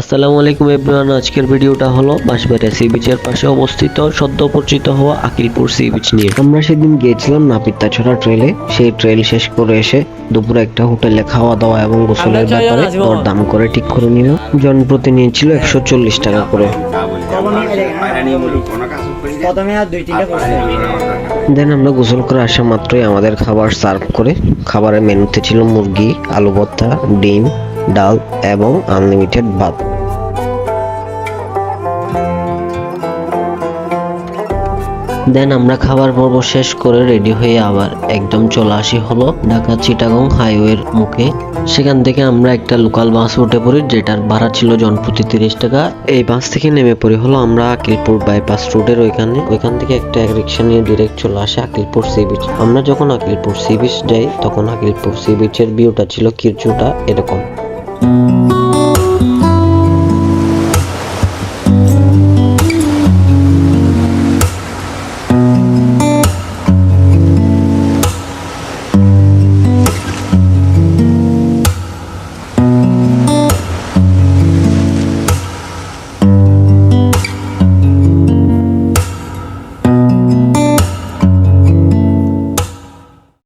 আসসালামু আলাইকুম এভরিওয়ান আজকের ভিডিওটা হলো বাঁশবাড়িয়া সি বিচের পাশে অবস্থিত সদ্য পরিচিত হওয়া আকিলপুর সি বিচ নিয়ে। আমরা সেদিন গিয়েছিলাম নাপিতাছড়া ট্রেলে সেই ট্রেল শেষ করে এসে দুপুরে একটা হোটেলে খাওয়া দাওয়া এবং গোসলের ব্যাপারে আসব। দর দাম করে ঠিক করে নিলাম। জনপ্রতি নিয়েছিল একশো চল্লিশ টাকা করে। প্রথমে আর দুই তিনটা করছে। দেন আমরা গোসল করে আসা মাত্রই আমাদের খাবার সার্ভ করে খাবারের মেনুতে ছিল মুরগি আলু ভর্তা ডিম ডাল এবং আনলিমিটেড ভাত। দেন আমরা খাবার পর্ব শেষ করে রেডি হয়ে আবার একদম চলে আসি হলো ঢাকা চিটাগং হাইওয়ের মুখে। সেখান থেকে আমরা একটা লোকাল বাস উঠে পড়ি, যেটার ভাড়া ছিল জনপ্রতি তিরিশ টাকা। এই বাস থেকে নেমে পড়ি হলো আমরা আকিলপুর বাইপাস রোডের ওইখানে। ওইখান থেকে একটা রিক্সা নিয়ে ডিরেক্ট চলে আসে আকিলপুর সি বিচ আমরা যখন আকিলপুর সি বিচ যাই, তখন আকিলপুর সি বিচের ভিউটা ছিল কিছুটা এরকম।